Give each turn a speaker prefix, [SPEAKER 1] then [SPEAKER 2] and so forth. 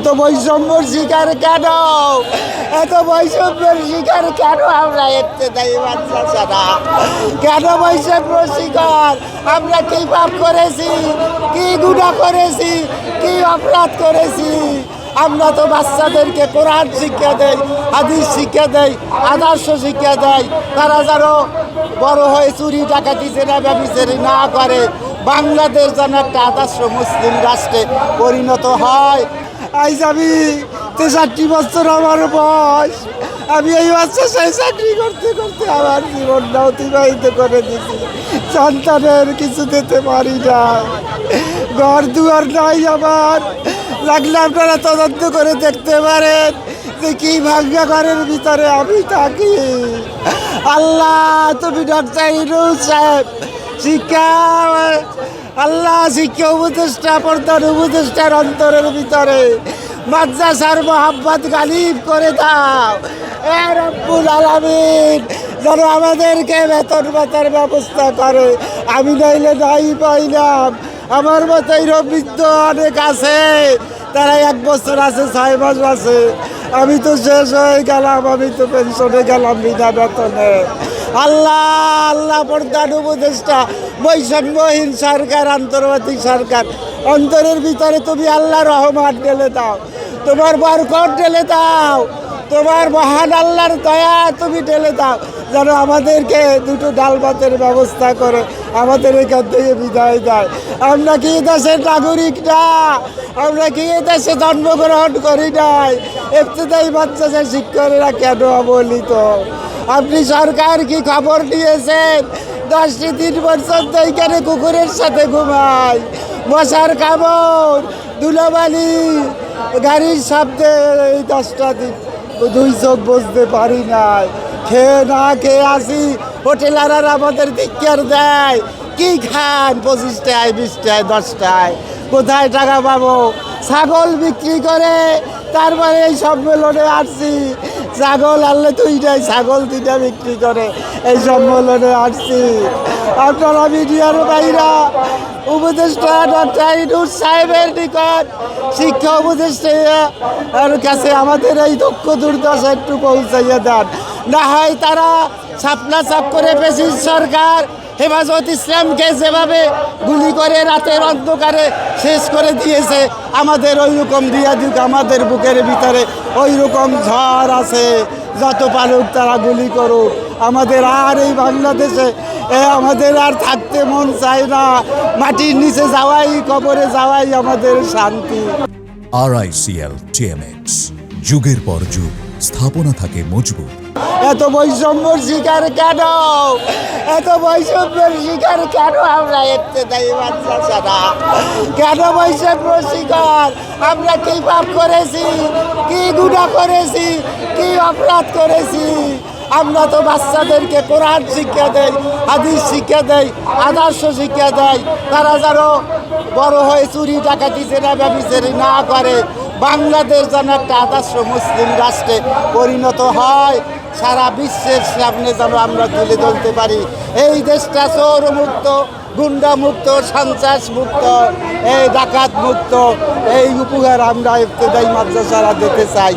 [SPEAKER 1] এত বৈষম্যর শিকার কেন? এত বৈষম্যের শিকার কেন আমরা ইবতেদায়ী মাদ্রাসারা কেন বৈষম্য শিকার? আমরা কি পাপ করেছি? কি গুণা করেছি? কি অপরাধ করেছি? আমরা তো বাচ্চাদেরকে কোরআন শিক্ষা দেই, হাদিস শিক্ষা দেই, আদর্শ শিক্ষা দেয় তারা যেন বড় হয়ে চুরি, ডাকাতি, জেনা ব্যবচারি না করে। বাংলাদেশ যেন একটা আদর্শ মুসলিম রাষ্ট্রে পরিণত হয়। আজ আমি তেষট্টি বছর আমার বয়স। আমি এই বছর সেই চাকরি করতে করতে আমার জীবনটা অতিবাহিত করে দিছি সন্তানের কিছু দিতে পারি না। ঘর দুয়ার নাই আমার। লাগলে আপনারা তদন্ত করে দেখতে পারেন যে কি ভাগ্য ঘরের ভিতরে আমি থাকি। আল্লাহ, তুমি ডক্টর সাহেব, শিক্ষা আল্লাহ শিক্ষা উপদেষ্টা পর্দার উপদেষ্টার অন্তরের ভিতরে মাদ্রাসার মোহাম্মদ গালিব করে দাও। রব্বুল আলামিন, যেন আমাদেরকে বেতন বেতার ব্যবস্থা করে। আমি নইলে নাই পাইলাম। আমার মতো এরকম বৃদ্ধ অনেক আছে, তারা এক বছর আছে, ছয় মাস আছে। আমি তো শেষ হয়ে গেলাম, আমি তো পেনশনে গেলাম বিনা বেতনে। আল্লাহ আল্লাহ প্রধান উপদেষ্টা বৈষম্যহীন সরকার, আন্তর্জাতিক সরকার। অন্তরের ভিতরে তুমি আল্লাহ রহমান ঢেলে দাও। তোমার বরকত ঢেলে দাও। তোমার মহান আল্লাহর দয়া তুমি ঢেলে দাও। যেন আমাদেরকে দুটো ডাল ভাতের ব্যবস্থা করে আমাদের এখান থেকে বিদায় দেয়। আমরা কি দেশের নাগরিক না? আমরা কি দেশে জন্মগ্রহণ করি নাই? এফতেদায়ী বাচ্চাদের শিক্ষকরা কেন অবহেলিত? আপনি সরকার কি খবর নিয়েছেন দশটি দিন পর্যন্ত এইখানে কুকুরের সাথে ঘুমাই। মশার কামড়, ধুলোবালি, গাড়ির শব্দে এই দশটা দিন দুই চোখ বসতে পারি নাই। খেয়ে না খেয়ে আসি হোটেলার আমাদের ধিক্কার দেয়। কি খান পঁচিশটায়, বিশটায়, দশটায়? কোথায় টাকা পাবো? ছাগল বিক্রি করে তারপরে এই সম্মেলনে আসছি। ছাগল আনলে দুইটাই ছাগল দুইটা বিক্রি করে। এই সম্মেলনে আসছি। আপনারা মিডিয়ার বাইরা, উপদেষ্টা ডক্টর ইনুর সাহেবের নিকট, শিক্ষা উপদেষ্টার কাছে আমাদের এই দক্ষ দুর্দশা একটু পৌঁছাইয়া দেন। না হয় তারা ছাপনা ছাপ করে পেছি সরকার হেফাজত ইসলামকে যেভাবে গুলি করে রাতের অন্ধকারে শেষ করে দিয়েছে, আমাদের ওই রকম দিয়া দিক, আমাদের বুকের ভিতরে ওই রকম ঝড় আছে, যত পারুক তারা গুলি করুক। আমাদের আর এই বাংলাদেশে আমাদের আর থাকতে মন চায় না। মাটির নিচে যাওয়াই, কবরে যাওয়াই আমাদের শান্তি।
[SPEAKER 2] আরআইসিএল টিএমএক্স যুগের পর যুগ, স্থাপনা থাকে মজবুত।
[SPEAKER 1] এত বৈষম্যর শিকার কেন? এত বৈষম্যের শিকার কেন আমরা ইবতেদায়ী মাদ্রাসারা কেন বৈষম্য শিকার? আমরা কি পাপ করেছি? কি গুণা করেছি? কি অপরাধ করেছি? আমরা তো বাচ্চাদেরকে কোরআন শিক্ষা দেই, হাদিস শিক্ষা দেই, আদর্শ শিক্ষা দেয় তারা যেন বড় হয়ে চুরি ডাকাতি, জেনা ব্যবচারি না করে বাংলাদেশ যেন একটা আদর্শ মুসলিম রাষ্ট্রে পরিণত হয়, সারা বিশ্বের সামনে যেন আমরা তুলে ধরতে পারি। এই দেশটা চোর মুক্ত গুন্ডা মুক্ত সন্ত্রাস মুক্ত এই ডাকাত মুক্ত এই উপহার আমরা ইফতেদায়ী মাদ্রাসারা দিতে চাই।